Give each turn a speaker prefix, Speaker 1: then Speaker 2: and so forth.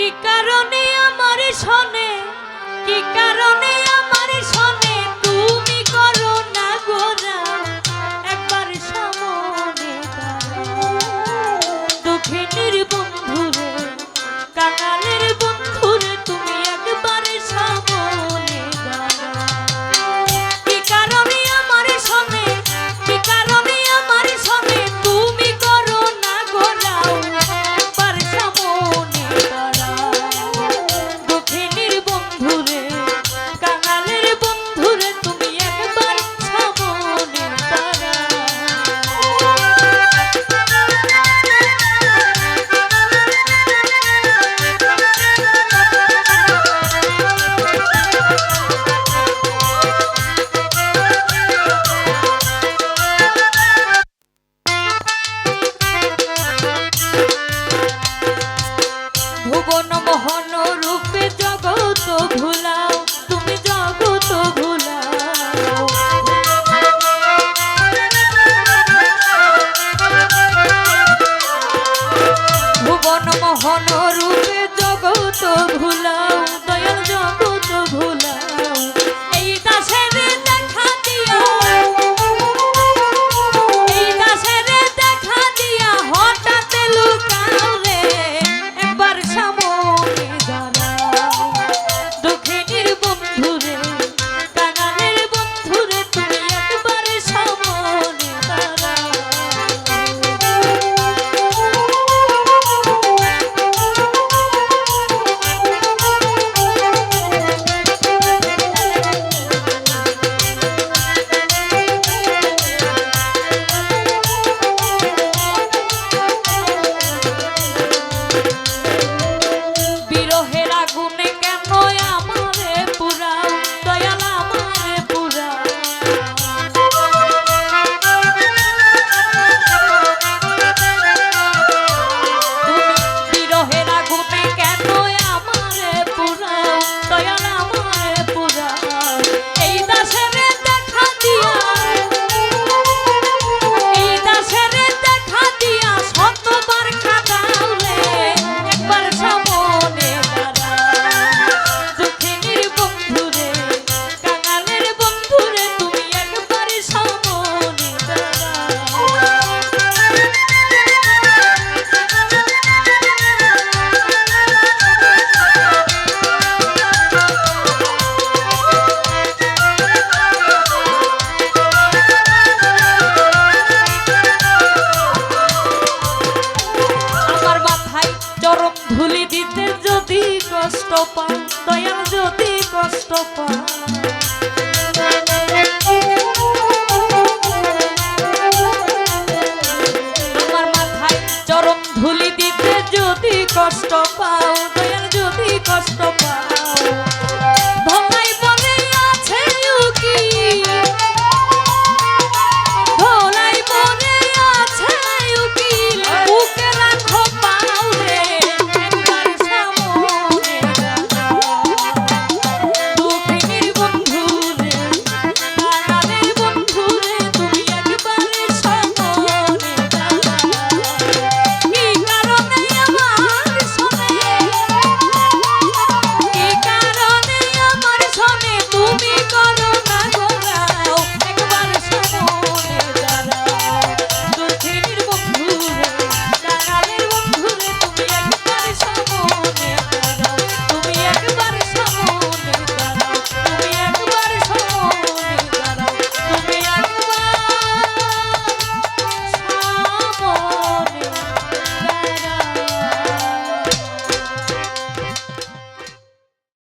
Speaker 1: কি কারণে আমার শোনে? কি কারণে মোহন রূপে জগত ভুলাও দয়াল জগত ভুলাও এই দাসের টপা আমার মাথায় চরম ধুলি দিতে যদি কষ্ট পাও যদি কষ্ট